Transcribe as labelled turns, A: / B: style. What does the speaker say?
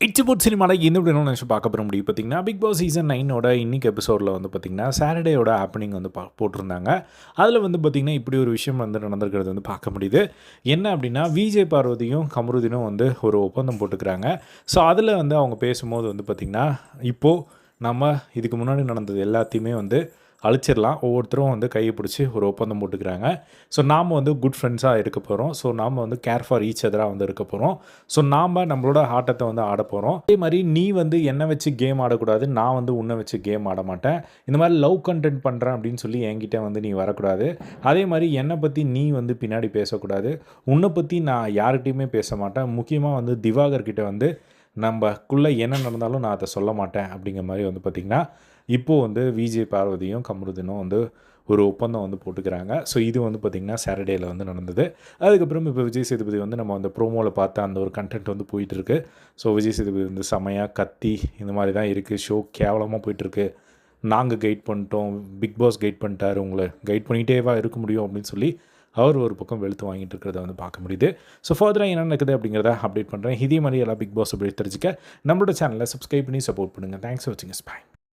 A: இச்சுபுட் சினிமாவில் இந்த இப்படி என்ன நினச்சி பார்க்க போகிற முடியும் பார்த்தீங்கன்னா பிக் பாஸ் சீசன் நைனோட இன்னைக்கு எபிசோடில் வந்து பார்த்திங்கன்னா சாட்டர்டேயோட ஆப்பனிங் வந்து பா போட்டிருந்தாங்க. அதில் வந்து பார்த்திங்கன்னா இப்படி ஒரு விஷயம் வந்து நடந்திருக்கிறது வந்து பார்க்க முடியுது. என்ன அப்படின்னா விஜய் பார்வதியும் கமருதீனும் வந்து ஒரு ஒப்பந்தம் போட்டுக்கிறாங்க. ஸோ அதில் வந்து அவங்க பேசும்போது வந்து பார்த்திங்கன்னா இப்போது நம்ம இதுக்கு முன்னாடி நடந்தது எல்லாத்தையுமே வந்து அழிச்சிடலாம். ஒவ்வொருத்தரும் வந்து கையை பிடிச்சி ஒரு ஒப்பந்தம் போட்டுக்கிறாங்க. ஸோ நாம் வந்து குட் ஃப்ரெண்ட்ஸாக இருக்க போகிறோம் ஸோ நாம் வந்து கேர் ஃபார் ஈச் அதராக வந்து இருக்க போகிறோம் ஸோ நாம் நம்மளோட ஆட்டத்தை வந்து ஆட போகிறோம் அதே மாதிரி நீ வந்து என்னை வச்சு கேம் ஆடக்கூடாது நான் வந்து உன்னை வச்சு கேம் ஆட மாட்டேன். இந்த மாதிரி லவ் கண்டென்ட் பண்ணுறேன் அப்படின்னு சொல்லி என்கிட்ட வந்து நீ வரக்கூடாது. அதே மாதிரி என்னை பற்றி நீ வந்து பின்னாடி பேசக்கூடாது. உன்னை பற்றி நான் யார்கிட்டையுமே பேச மாட்டேன். முக்கியமாக வந்து திவாகர்கிட்ட வந்து நம்மக்குள்ளே என்ன நடந்தாலும் நான் அதை சொல்ல மாட்டேன் அப்படிங்கிற மாதிரி வந்து பார்த்திங்கன்னா இப்போது வந்து விஜய் பார்வதியும் கமருதினும் வந்து ஒரு ஒப்பந்தம் வந்து போட்டுக்கிறாங்க. ஸோ இது வந்து பார்த்திங்கன்னா சாட்டர்டேயில் வந்து நடந்தது. அதுக்கப்புறம் இப்போ விஜய் சேதுபதி வந்து நம்ம அந்த ப்ரோமோவில் பார்த்த அந்த ஒரு கண்டென்ட் வந்து போயிட்டுருக்கு. ஸோ விஜய் சேதுபதி வந்து செமையாக கத்தி இந்த மாதிரி தான் இருக்குது ஷோ கேவலமாக போயிட்டுருக்கு. நாங்கள் கைட் பண்ணிட்டோம். பிக் பாஸ் கைட் பண்ணிட்டாரு உங்களை. கைட் பண்ணிகிட்டேவா இருக்க முடியும் அப்படின்னு சொல்லி அவர் ஒரு பக்கம் வெளுத்து வாங்கிட்டு இருக்கிறத வந்து பார்க்க முடியுது. ஸோ ஃபர்தராக என்ன நடக்குது அப்படிங்கிறத அப்டேட் பண்ணுறேன் இதே மாதிரி எல்லாம் பிக் பாஸ் அப்படி தெரிஞ்சுக்க. நம்மளோட சேனலை சப்ஸ்கிரைப் பண்ணி சப்போர்ட் பண்ணுங்கள் தேங்க்ஸ் ஃபார் வாட்சிங் ஸ்பை